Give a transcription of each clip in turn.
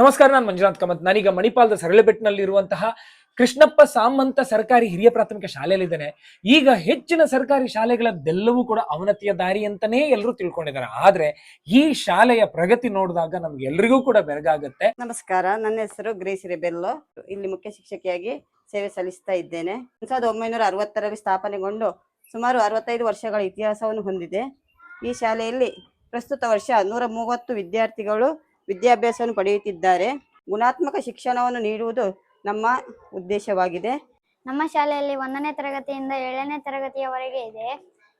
ನಮಸ್ಕಾರ, ನಾನು ಮಂಜುನಾಥ್ ಕಾಮತ್. ನಾನೀಗ ಮಣಿಪಾಲದ ಸರಳಬೆಟ್ಟಿನಲ್ಲಿರುವಂತಹ ಕೃಷ್ಣಪ್ಪ ಸಾಮಂತ ಸರ್ಕಾರಿ ಹಿರಿಯ ಪ್ರಾಥಮಿಕ ಶಾಲೆಯಲ್ಲಿದ್ದೇನೆ. ಈಗ ಹೆಚ್ಚಿನ ಸರ್ಕಾರಿ ಶಾಲೆಗಳದ್ದೆಲ್ಲವೂ ಕೂಡ ಅವನತಿಯ ದಾರಿ ಅಂತಾನೇ ಎಲ್ಲರೂ ತಿಳ್ಕೊಂಡಿದ್ದಾರೆ. ಆದ್ರೆ ಈ ಶಾಲೆಯ ಪ್ರಗತಿ ನೋಡಿದಾಗ ನಮ್ಗೆ ಎಲ್ರಿಗೂ ಕೂಡ ಬೆರಗಾಗುತ್ತೆ. ನಮಸ್ಕಾರ, ನನ್ನ ಹೆಸರು ಗ್ರೇಸ್ ರೆಬೆಲ್ಲೋ. ಇಲ್ಲಿ ಮುಖ್ಯ ಶಿಕ್ಷಕಿಯಾಗಿ ಸೇವೆ ಸಲ್ಲಿಸ್ತಾ ಇದ್ದೇನೆ. ಸಾವಿರದ ಒಂಬೈನೂರ ಅರವತ್ತರಲ್ಲಿ ಸ್ಥಾಪನೆಗೊಂಡು ಸುಮಾರು ಅರವತ್ತೈದು ವರ್ಷಗಳ ಇತಿಹಾಸವನ್ನು ಹೊಂದಿದೆ. ಈ ಶಾಲೆಯಲ್ಲಿ ಪ್ರಸ್ತುತ ವರ್ಷ ನೂರ ಮೂವತ್ತು ವಿದ್ಯಾರ್ಥಿಗಳು ವಿದ್ಯಾಭ್ಯಾಸವನ್ನು ಪಡೆಯುತ್ತಿದ್ದಾರೆ. ಗುಣಾತ್ಮಕ ಶಿಕ್ಷಣವನ್ನು ನೀಡುವುದು ನಮ್ಮ ಉದ್ದೇಶವಾಗಿದೆ. ನಮ್ಮ ಶಾಲೆಯಲ್ಲಿ ಒಂದನೇ ತರಗತಿಯಿಂದ ಏಳನೇ ತರಗತಿಯವರೆಗೆ ಇದೆ.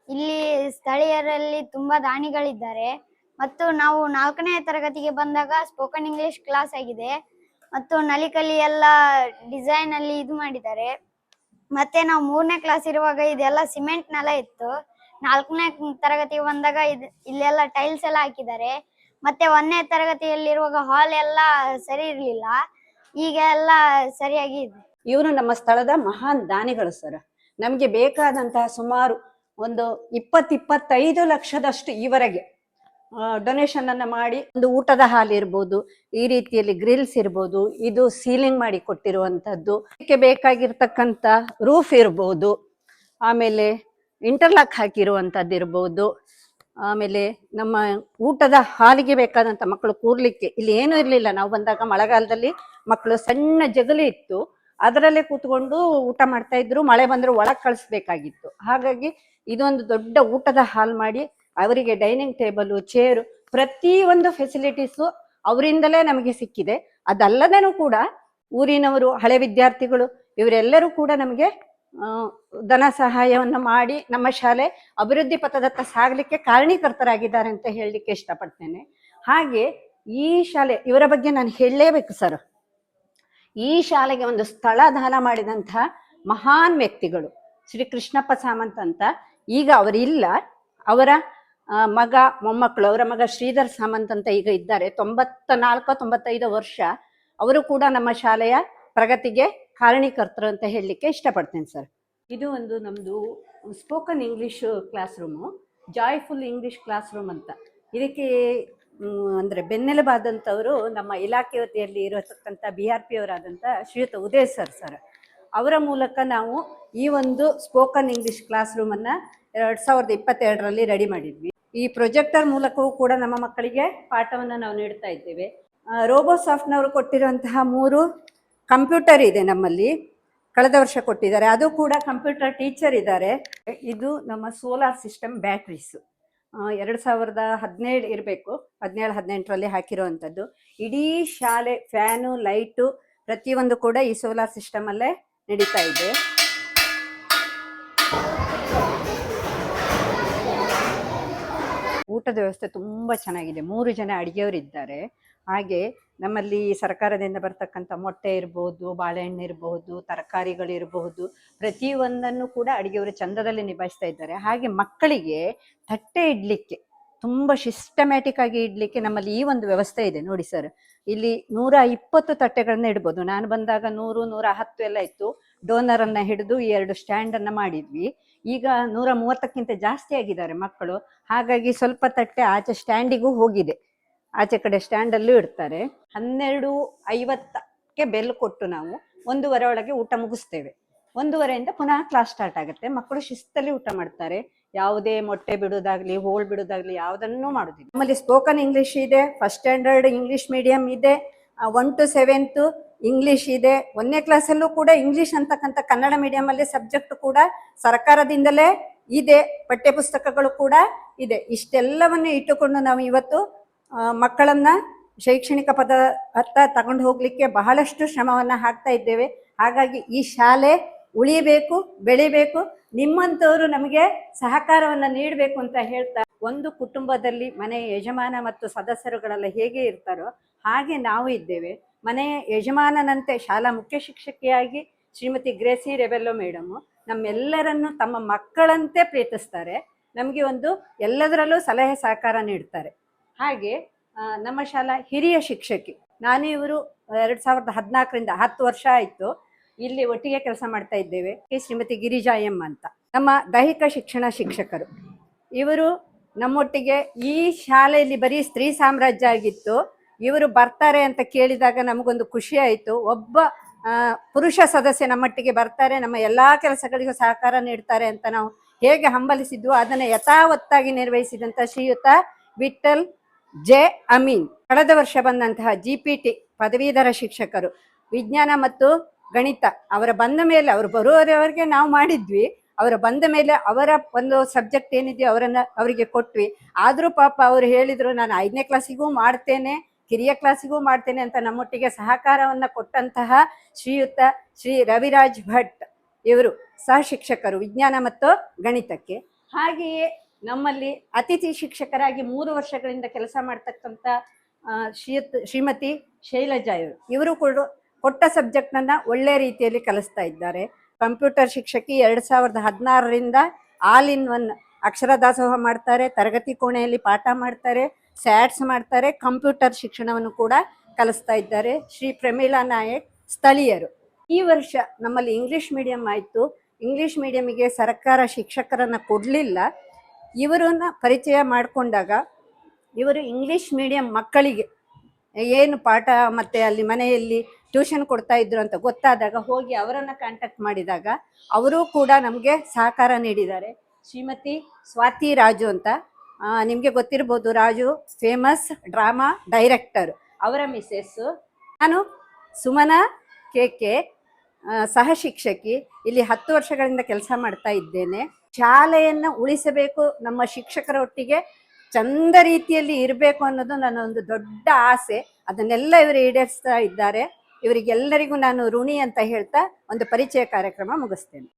ಇಲ್ಲಿ ಸ್ಥಳೀಯರಲ್ಲಿ ತುಂಬಾ ದಾನಿಗಳಿದ್ದಾರೆ. ಮತ್ತು ನಾವು ನಾಲ್ಕನೇ ತರಗತಿಗೆ ಬಂದಾಗ ಸ್ಪೋಕನ್ ಇಂಗ್ಲಿಷ್ ಕ್ಲಾಸ್ ಆಗಿದೆ. ಮತ್ತು ನಲಿಕಲಿ ಎಲ್ಲ ಡಿಸೈನ್ ಅಲ್ಲಿ ಇದು ಮಾಡಿದ್ದಾರೆ. ಮತ್ತೆ ನಾವು ಮೂರನೇ ಕ್ಲಾಸ್ ಇರುವಾಗ ಇದೆಲ್ಲ ಸಿಮೆಂಟ್ ನೆಲ ಇತ್ತು. ನಾಲ್ಕನೇ ತರಗತಿಗೆ ಬಂದಾಗ ಇದು ಇಲ್ಲೆಲ್ಲ ಟೈಲ್ಸ್ ಎಲ್ಲ ಹಾಕಿದ್ದಾರೆ. ಮತ್ತೆ ಒಂದನೇ ತರಗತಿಯಲ್ಲಿರುವಾಗ ಹಾಲ್ ಎಲ್ಲ ಸರಿ ಇರಲಿಲ್ಲ. ಈಗ ಎಲ್ಲ ಸರಿಯಾಗಿ ಇದೆ. ಇವರು ನಮ್ಮ ಸ್ಥಳದ ಮಹಾನ್ ದಾನಿಗಳು ಸರ್ ನಮಗೆ ಬೇಕಾದಂತಹ ಸುಮಾರು ಒಂದು ಇಪ್ಪತ್ ಇಪ್ಪತ್ತೈದು ಲಕ್ಷದಷ್ಟು ಈವರೆಗೆ ಡೊನೇಷನ್ ಅನ್ನ ಮಾಡಿ ಒಂದು ಊಟದ ಹಾಲ್ ಇರ್ಬೋದು, ಈ ರೀತಿಯಲ್ಲಿ ಗ್ರಿಲ್ಸ್ ಇರ್ಬೋದು, ಇದು ಸೀಲಿಂಗ್ ಮಾಡಿ ಕೊಟ್ಟಿರುವಂತದ್ದು. ಇದಕ್ಕೆ ಬೇಕಾಗಿರ್ತಕ್ಕಂಥ ರೂಫ್ ಇರ್ಬೋದು, ಆಮೇಲೆ ಇಂಟರ್ಲಾಕ್ ಹಾಕಿರುವಂತದ್ದು ಇರ್ಬೋದು ಆಮೇಲೆ ನಮ್ಮ ಊಟದ ಹಾಲಿಗೆ ಬೇಕಾದಂಥ ಮಕ್ಕಳು ಕೂರ್ಲಿಕ್ಕೆ. ಇಲ್ಲಿ ಏನೂ ಇರಲಿಲ್ಲ. ನಾವು ಬಂದಾಗ ಮಳೆಗಾಲದಲ್ಲಿ ಮಕ್ಕಳು ಸಣ್ಣ ಜಗಲಿ ಇತ್ತು. ಅದರಲ್ಲೇ ಕೂತ್ಕೊಂಡು ಊಟ ಮಾಡ್ತಾ ಇದ್ರು. ಮಳೆ ಬಂದ್ರೆ ಒಳಗೆ ಕಳಿಸ್ಬೇಕಾಗಿತ್ತು. ಹಾಗಾಗಿ ಇದೊಂದು ದೊಡ್ಡ ಊಟದ ಹಾಲ್ ಮಾಡಿ ಅವರಿಗೆ ಡೈನಿಂಗ್ ಟೇಬಲ್, ಚೇರು ಪ್ರತಿ ಒಂದು ಫೆಸಿಲಿಟೀಸು ಅವರಿಂದಲೇ ನಮಗೆ ಸಿಕ್ಕಿದೆ. ಅದಲ್ಲದೇನೂ ಕೂಡ ಊರಿನವರು, ಹಳೆ ವಿದ್ಯಾರ್ಥಿಗಳು ಇವರೆಲ್ಲರೂ ಕೂಡ ನಮಗೆ ಧನ ಸಹಾಯವನ್ನು ಮಾಡಿ ನಮ್ಮ ಶಾಲೆ ಅಭಿವೃದ್ಧಿ ಪಥದತ್ತ ಸಾಗಲಿಕ್ಕೆ ಕಾರಣೀಕರ್ತರಾಗಿದ್ದಾರೆ ಅಂತ ಹೇಳಲಿಕ್ಕೆ ಇಷ್ಟಪಡ್ತೇನೆ. ಹಾಗೆ ಈ ಶಾಲೆ, ಇವರ ಬಗ್ಗೆ ನಾನು ಹೇಳಲೇಬೇಕು ಸರ್. ಈ ಶಾಲೆಗೆ ಒಂದು ಸ್ಥಳ ದಾನ ಮಾಡಿದಂತಹ ಮಹಾನ್ ವ್ಯಕ್ತಿಗಳು, ಶ್ರೀ ಕೃಷ್ಣಪ್ಪ ಸಾಮಂತ್ ಅಂತ. ಈಗ ಅವರಿಲ್ಲ. ಅವರ ಮಗ, ಮೊಮ್ಮಕ್ಕಳು, ಅವರ ಮಗ ಶ್ರೀಧರ್ ಸಾಮಂತ್ ಅಂತ ಈಗ ಇದ್ದಾರೆ. ತೊಂಬತ್ತ ನಾಲ್ಕು ತೊಂಬತ್ತೈದು ವರ್ಷ ಅವರು ಕೂಡ ನಮ್ಮ ಶಾಲೆಯ ಪ್ರಗತಿಗೆ ಕಾರಣೀಕರ್ತರು ಅಂತ ಹೇಳಲಿಕ್ಕೆ ಇಷ್ಟಪಡ್ತೇನೆ ಸರ್ ಇದು ಒಂದು ನಮ್ಮದು spoken English class room joyful English class room ಅಂತ. ಇದಕ್ಕೆ ಅಂದರೆ ಬೆನ್ನೆಲುಬಾದಂಥವರು ನಮ್ಮ ಇಲಾಖೆ ವತಿಯಲ್ಲಿ ಇರತಕ್ಕಂಥ ಬಿ ಆರ್ ಪಿ ಅವರಾದಂಥ ಶ್ರೀಯುತ ಉದಯ್ ಸರ್ ಸರ್ ಅವರ ಮೂಲಕ ನಾವು ಈ ಒಂದು ಸ್ಪೋಕನ್ ಇಂಗ್ಲಿಷ್ ಕ್ಲಾಸ್ ರೂಮನ್ನು ಎರಡು ಸಾವಿರದ ಇಪ್ಪತ್ತೆರಡರಲ್ಲಿ ರೆಡಿ ಮಾಡಿದ್ವಿ. ಈ ಪ್ರೊಜೆಕ್ಟರ್ ಮೂಲಕವೂ ಕೂಡ ನಮ್ಮ ಮಕ್ಕಳಿಗೆ ಪಾಠವನ್ನು ನಾವು ನೀಡ್ತಾ ಇದ್ದೇವೆ. ರೋಬೋ ಸಾಫ್ಟ್ನವರು ಕೊಟ್ಟಿರುವಂತಹ ಮೂರು ಕಂಪ್ಯೂಟರ್ ಇದೆ ನಮ್ಮಲ್ಲಿ. ಕಳೆದ ವರ್ಷ ಕೊಟ್ಟಿದ್ದಾರೆ. ಅದು ಕೂಡ ಕಂಪ್ಯೂಟರ್ ಟೀಚರ್ ಇದ್ದಾರೆ. ಇದು ನಮ್ಮ ಸೋಲಾರ್ ಸಿಸ್ಟಮ್ ಬ್ಯಾಟ್ರೀಸು. ಎರಡು ಸಾವಿರದ ಹದಿನೇಳು ಇರಬೇಕು. ಹದಿನೇಳು, ಹದಿನೆಂಟರಲ್ಲಿ ಹಾಕಿರುವಂಥದ್ದು. ಇಡೀ ಶಾಲೆ ಫ್ಯಾನು, ಲೈಟು ಪ್ರತಿಯೊಂದು ಕೂಡ ಈ ಸೋಲಾರ್ ಸಿಸ್ಟಮಲ್ಲೇ ನಡೀತಾ ಇದೆ. ಊಟದ ವ್ಯವಸ್ಥೆ ತುಂಬ ಚೆನ್ನಾಗಿದೆ. ಮೂರು ಜನ ಅಡುಗೆಯವರಿದ್ದಾರೆ. ಹಾಗೆ ನಮ್ಮಲ್ಲಿ ಸರ್ಕಾರದಿಂದ ಬರ್ತಕ್ಕಂಥ ಮೊಟ್ಟೆ ಇರ್ಬೋದು, ಬಾಳೆಹಣ್ಣು ಇರಬಹುದು ತರಕಾರಿಗಳಿರಬಹುದು ಪ್ರತಿಯೊಂದನ್ನು ಕೂಡ ಅಡುಗೆಯವರು ಚಂದದಲ್ಲಿ ನಿಭಾಯಿಸ್ತಾ ಇದ್ದಾರೆ. ಹಾಗೆ ಮಕ್ಕಳಿಗೆ ತಟ್ಟೆ ಇಡಲಿಕ್ಕೆ ತುಂಬ ಸಿಸ್ಟಮ್ಯಾಟಿಕ್ ಆಗಿ ಇಡ್ಲಿಕ್ಕೆ ನಮ್ಮಲ್ಲಿ ಈ ಒಂದು ವ್ಯವಸ್ಥೆ ಇದೆ. ನೋಡಿ ಸರ್ ಇಲ್ಲಿ ನೂರ ಇಪ್ಪತ್ತು ತಟ್ಟೆಗಳನ್ನ ಇಡ್ಬೋದು. ನಾನು ಬಂದಾಗ ನೂರು, ನೂರ ಹತ್ತು ಎಲ್ಲ ಇತ್ತು. ಡೋನರ್ ಅನ್ನ ಹಿಡಿದು ಈ ಎರಡು ಸ್ಟ್ಯಾಂಡ್ ಅನ್ನ ಮಾಡಿದ್ವಿ. ಈಗ ನೂರ ಮೂವತ್ತಕ್ಕಿಂತ ಜಾಸ್ತಿ ಆಗಿದ್ದಾರೆ ಮಕ್ಕಳು. ಹಾಗಾಗಿ ಸ್ವಲ್ಪ ತಟ್ಟೆ ಆಚೆ ಸ್ಟ್ಯಾಂಡಿಗೂ ಹೋಗಿದೆ. ಆಚೆ ಕಡೆ ಸ್ಟ್ಯಾಂಡಲ್ಲೂ ಇಡ್ತಾರೆ. ಹನ್ನೆರಡು ಐವತ್ತಕ್ಕೆ ಬೆಲ್ ಕೊಟ್ಟು ನಾವು ಒಂದೂವರೆ ಒಳಗೆ ಊಟ ಮುಗಿಸ್ತೇವೆ. ಒಂದೂವರೆಯಿಂದ ಪುನಃ ಕ್ಲಾಸ್ ಸ್ಟಾರ್ಟ್ ಆಗುತ್ತೆ. ಮಕ್ಕಳು ಶಿಸ್ತಲ್ಲಿ ಊಟ ಮಾಡ್ತಾರೆ. ಯಾವುದೇ ಮೊಟ್ಟೆ ಬಿಡೋದಾಗ್ಲಿ ಹೋಳ್ ಬಿಡೋದಾಗ್ಲಿ ಯಾವುದನ್ನು ಮಾಡೋದಿಲ್ಲ. ನಮ್ಮಲ್ಲಿ ಸ್ಪೋಕನ್ ಇಂಗ್ಲಿಷ್ ಇದೆ ಫಸ್ಟ್ ಸ್ಟ್ಯಾಂಡರ್ಡ್ ಇಂಗ್ಲಿಷ್ ಮೀಡಿಯಂ ಇದೆ ಒನ್ ಟು ಸೆವೆಂತ್ ಇಂಗ್ಲಿಷ್ ಇದೆ. ಒಂದನೇ ಕ್ಲಾಸಲ್ಲೂ ಕೂಡ ಇಂಗ್ಲಿಷ್ ಅಂತಕ್ಕಂಥ ಕನ್ನಡ ಮೀಡಿಯಮಲ್ಲಿ ಸಬ್ಜೆಕ್ಟ್ ಕೂಡ ಸರ್ಕಾರದಿಂದಲೇ ಇದೆ. ಪಠ್ಯಪುಸ್ತಕಗಳು ಕೂಡ ಇದೆ. ಇಷ್ಟೆಲ್ಲವನ್ನು ಇಟ್ಟುಕೊಂಡು ನಾವು ಇವತ್ತು ಮಕ್ಕಳನ್ನ ಶೈಕ್ಷಣಿಕ ಪದ ಹತ್ತ ತಗೊಂಡು ಹೋಗ್ಲಿಕ್ಕೆ ಬಹಳಷ್ಟು ಶ್ರಮವನ್ನು ಹಾಕ್ತಾ ಇದ್ದೇವೆ. ಹಾಗಾಗಿ ಈ ಶಾಲೆ ಉಳಿಬೇಕು ಬೆಳಿಬೇಕು. ನಿಮ್ಮಂಥವರು ನಮಗೆ ಸಹಕಾರವನ್ನ ನೀಡಬೇಕು ಅಂತ ಹೇಳ್ತಾ ಒಂದು ಕುಟುಂಬದಲ್ಲಿ ಮನೆಯ ಯಜಮಾನ ಮತ್ತು ಸದಸ್ಯರುಗಳೆಲ್ಲ ಹೇಗೆ ಇರ್ತಾರೋ ಹಾಗೆ ನಾವು ಇದ್ದೇವೆ. ಮನೆಯ ಯಜಮಾನನಂತೆ ಶಾಲಾ ಮುಖ್ಯ ಶಿಕ್ಷಕಿಯಾಗಿ ಶ್ರೀಮತಿ ಗ್ರೇಸಿ ರೆಬೆಲ್ಲೋ ಮೇಡಮು ನಮ್ಮೆಲ್ಲರನ್ನು ತಮ್ಮ ಮಕ್ಕಳಂತೆ ಪ್ರೀತಿಸ್ತಾರೆ. ನಮಗೆ ಒಂದು ಎಲ್ಲದರಲ್ಲೂ ಸಲಹೆ ಸಹಕಾರ ನೀಡ್ತಾರೆ. ಹಾಗೆ ನಮ್ಮ ಶಾಲಾ ಹಿರಿಯ ಶಿಕ್ಷಕಿ. ನಾನು ಇವರು ಎರಡು ಸಾವಿರದ ಹದಿನಾಲ್ಕರಿಂದ ಹತ್ತು ವರ್ಷ ಆಯಿತು. ಇಲ್ಲಿ ಒಟ್ಟಿಗೆ ಕೆಲಸ ಮಾಡ್ತಾ ಇದ್ದೇವೆ. ಕೆ. ಶ್ರೀಮತಿ ಗಿರಿಜಾ ಎಂ ಅಂತ. ನಮ್ಮ ದೈಹಿಕ ಶಿಕ್ಷಣ ಶಿಕ್ಷಕರು. ಇವರು ನಮ್ಮೊಟ್ಟಿಗೆ ಈ ಶಾಲೆಯಲ್ಲಿ ಬರೀ ಸ್ತ್ರೀ ಸಾಮ್ರಾಜ್ಯ ಆಗಿತ್ತು. ಇವರು ಬರ್ತಾರೆ ಅಂತ ಕೇಳಿದಾಗ ನಮಗೊಂದು ಖುಷಿ ಆಯಿತು. ಒಬ್ಬ ಪುರುಷ ಸದಸ್ಯ ನಮ್ಮೊಟ್ಟಿಗೆ ಬರ್ತಾರೆ. ನಮ್ಮ ಎಲ್ಲಾ ಕೆಲಸಗಳಿಗೂ ಸಹಕಾರ ನೀಡ್ತಾರೆ ಅಂತ ನಾವು ಹೇಗೆ ಹಂಬಲಿಸಿದ್ವು, ಅದನ್ನು ಯಥಾವತ್ತಾಗಿ ನಿರ್ವಹಿಸಿದಂತ ಶ್ರೀಯುತ ವಿಠಲ್ ಜೆ ಅಮೀನ್. ಕಳೆದ ವರ್ಷ ಬಂದಂತಹ ಜಿ ಪಿ ಟಿ ಪದವೀಧರ ಶಿಕ್ಷಕರು ವಿಜ್ಞಾನ ಮತ್ತು ಗಣಿತ ಅವರ ಬಂದ ಮೇಲೆ ಅವರು ಬರುವವರೆಗೆ ನಾವು ಮಾಡಿದ್ವಿ. ಅವರ ಬಂದ ಮೇಲೆ ಅವರ ಒಂದು ಸಬ್ಜೆಕ್ಟ್ ಏನಿದೆಯೋ ಅವರನ್ನ ಅವರಿಗೆ ಕೊಟ್ವಿ. ಆದರೂ ಪಾಪ ಅವರು ಹೇಳಿದ್ರು, ನಾನು ಐದನೇ ಕ್ಲಾಸಿಗೂ ಮಾಡ್ತೇನೆ, ಕಿರಿಯ ಕ್ಲಾಸಿಗೂ ಮಾಡ್ತೇನೆ ಅಂತ ನಮ್ಮೊಟ್ಟಿಗೆ ಸಹಕಾರವನ್ನ ಕೊಟ್ಟಂತಹ ಶ್ರೀಯುತ ಶ್ರೀ ರವಿರಾಜ್ ಭಟ್ ಇವರು ಸಹ ಶಿಕ್ಷಕರು ವಿಜ್ಞಾನ ಮತ್ತು ಗಣಿತಕ್ಕೆ. ಹಾಗೆಯೇ ನಮ್ಮಲ್ಲಿ ಅತಿಥಿ ಶಿಕ್ಷಕರಾಗಿ ಮೂರು ವರ್ಷಗಳಿಂದ ಕೆಲಸ ಮಾಡ್ತಕ್ಕಂಥ ಶ್ರೀಯತ್, ಶ್ರೀಮತಿ ಶೈಲಜಾ ಇವರು. ಇವರು ಕೂಡ ಕೊಟ್ಟ ಸಬ್ಜೆಕ್ಟನ್ನು ಒಳ್ಳೆ ರೀತಿಯಲ್ಲಿ ಕಲಿಸ್ತಾ ಇದ್ದಾರೆ. ಕಂಪ್ಯೂಟರ್ ಶಿಕ್ಷಕಿ ಎರಡು ಸಾವಿರದ ಹದಿನಾರರಿಂದ ಆಲ್ ಇನ್ ಒನ್ ಅಕ್ಷರ ದಾಸೋಹ ಮಾಡ್ತಾರೆ, ತರಗತಿ ಕೋಣೆಯಲ್ಲಿ ಪಾಠ ಮಾಡ್ತಾರೆ, ಸ್ಯಾಟ್ಸ್ ಮಾಡ್ತಾರೆ, ಕಂಪ್ಯೂಟರ್ ಶಿಕ್ಷಣವನ್ನು ಕೂಡ ಕಲಿಸ್ತಾ ಇದ್ದಾರೆ. ಶ್ರೀ ಪ್ರಮೀಳಾ ನಾಯಕ್ ಸ್ಥಳೀಯರು. ಈ ವರ್ಷ ನಮ್ಮಲ್ಲಿ ಇಂಗ್ಲಿಷ್ ಮೀಡಿಯಂ ಆಯಿತು. ಇಂಗ್ಲಿಷ್ ಮೀಡಿಯಮಿಗೆ ಸರ್ಕಾರ ಶಿಕ್ಷಕರನ್ನು ಕೊಡಲಿಲ್ಲ. ಇವರನ್ನ ಪರಿಚಯ ಮಾಡಿಕೊಂಡಾಗ ಇವರು ಇಂಗ್ಲಿಷ್ ಮೀಡಿಯಂ ಮಕ್ಕಳಿಗೆ ಏನು ಪಾಠ ಮತ್ತು ಅಲ್ಲಿ ಮನೆಯಲ್ಲಿ ಟ್ಯೂಷನ್ ಕೊಡ್ತಾ ಇದ್ರು ಅಂತ ಗೊತ್ತಾದಾಗ ಹೋಗಿ ಅವರನ್ನು ಕಾಂಟ್ಯಾಕ್ಟ್ ಮಾಡಿದಾಗ ಅವರು ಕೂಡ ನಮಗೆ ಸಹಕಾರ ನೀಡಿದ್ದಾರೆ. ಶ್ರೀಮತಿ ಸ್ವಾತಿ ರಾಜು ಅಂತ. ನಿಮಗೆ ಗೊತ್ತಿರ್ಬೋದು ರಾಜು ಫೇಮಸ್ ಡ್ರಾಮಾ ಡೈರೆಕ್ಟರ್ ಅವರ ಮಿಸ್ಸೆಸ್ ನಾನು ಸುಮನಾ ಕೆ ಕೆ ಆ, ಸಹ ಶಿಕ್ಷಕಿ. ಇಲ್ಲಿ ಹತ್ತು ವರ್ಷಗಳಿಂದ ಕೆಲಸ ಮಾಡ್ತಾ ಇದ್ದೇನೆ. ಶಾಲೆಯನ್ನ ಉಳಿಸಬೇಕು, ನಮ್ಮ ಶಿಕ್ಷಕರೊಟ್ಟಿಗೆ ಚಂದ ರೀತಿಯಲ್ಲಿ ಇರಬೇಕು ಅನ್ನೋದು ನನ್ನ ಒಂದು ದೊಡ್ಡ ಆಸೆ. ಅದನ್ನೆಲ್ಲ ಇವರು ಈಡೇರಿಸ್ತಾ ಇದ್ದಾರೆ. ಇವರಿಗೆಲ್ಲರಿಗೂ ನಾನು ಋಣಿ ಅಂತ ಹೇಳ್ತಾ ಒಂದು ಪರಿಚಯ ಕಾರ್ಯಕ್ರಮ ಮುಗಿಸ್ತೇನೆ.